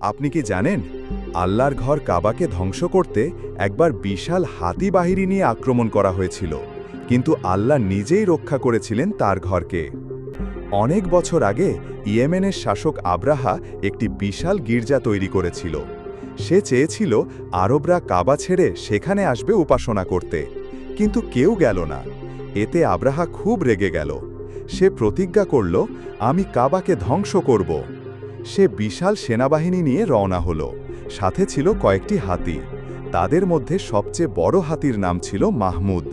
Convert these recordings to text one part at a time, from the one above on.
আপনি কি জানেন? আল্লাহর ঘর কাবাকে ধ্বংস করতে একবার বিশাল হাতি বাহিনী নিয়ে আক্রমণ করা হয়েছিল। কিন্তু আল্লাহ নিজেই রক্ষা করেছিলেন তার ঘরকে। অনেক বছর আগে ইয়েমেনের শাসক আব্রাহা একটি বিশাল গির্জা তৈরি করেছিল। সে চেয়েছিল আরবরা কাবা ছেড়ে সেখানে আসবে উপাসনা করতে। কিন্তু কেউ গেল না। এতে আব্রাহা খুব রেগে গেল। সে প্রতিজ্ঞা করল, আমি কাবাকে ধ্বংস করব। সে বিশাল সেনাবাহিনী নিয়ে রওনা হল। সাথে ছিল কয়েকটি হাতি। তাদের মধ্যে সবচেয়ে বড় হাতির নাম ছিল মাহমুদ।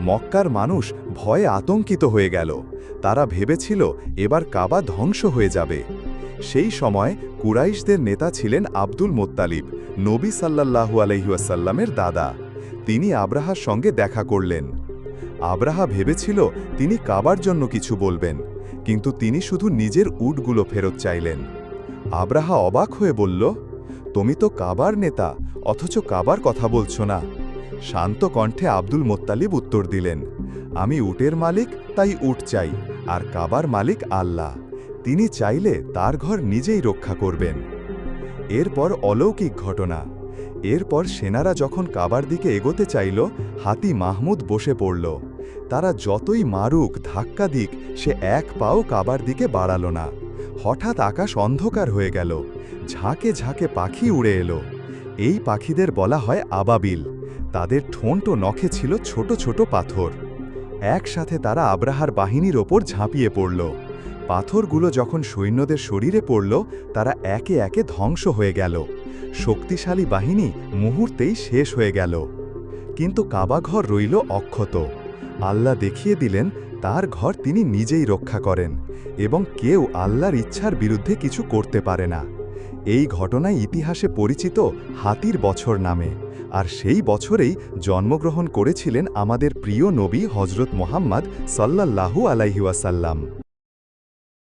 মক্কার মানুষ ভয়ে আতঙ্কিত হয়ে গেল। তারা ভেবেছিল এবার কাবা ধ্বংস হয়ে যাবে। সেই সময় কুরাইশদের নেতা ছিলেন আব্দুল মোত্তালিব, নবী সাল্লাল্লাহু আলহিউসাল্লামের দাদা। তিনি আব্রাহার সঙ্গে দেখা করলেন। আব্রাহা ভেবেছিল তিনি কাবার জন্য কিছু বলবেন। কিন্তু তিনি শুধু নিজের উটগুলো ফেরত চাইলেন। আব্রাহা অবাক হয়ে বলল, তুমি তো কাবার নেতা, অথচ কাবার কথা বলছ না। শান্ত কণ্ঠে আব্দুল মোত্তালিব উত্তর দিলেন, আমি উটের মালিক, তাই উট চাই, আর কাবার মালিক আল্লাহ। তিনি চাইলে তার ঘর নিজেই রক্ষা করবেন। এরপর অলৌকিক ঘটনা। এরপর সেনারা যখন কাবার দিকে এগোতে চাইল, হাতি মাহমুদ বসে পড়ল। তারা যতই মারুক, ধাক্কা দিক, সে এক পাও কাবার দিকে বাড়াল না। হঠাৎ আকাশ অন্ধকার হয়ে গেল। ঝাঁকে ঝাঁকে পাখি উড়ে এলো। এই পাখিদের বলা হয় আবাবিল। তাদের ঠোঁট ও নখে ছিল ছোট ছোট পাথর। একসাথে তারা আব্রাহার বাহিনীর ওপর ঝাঁপিয়ে পড়ল। পাথরগুলো যখন সৈন্যদের শরীরে পড়ল, তারা একে একে ধ্বংস হয়ে গেল। শক্তিশালী বাহিনী মুহূর্তেই শেষ হয়ে গেল। কিন্তু কাবাঘর রইল অক্ষত। আল্লাহ দেখিয়ে দিলেন, তার ঘর তিনি নিজেই রক্ষা করেন এবং কেউ আল্লাহর ইচ্ছার বিরুদ্ধে কিছু করতে পারে না। এই ঘটনায় ইতিহাসে পরিচিত হাতির বছর নামে। আর সেই বছরেই জন্মগ্রহণ করেছিলেন আমাদের প্রিয় নবী হজরত মোহাম্মদ সাল্লাল্লাহু আলাইহিওয়াসাল্লাম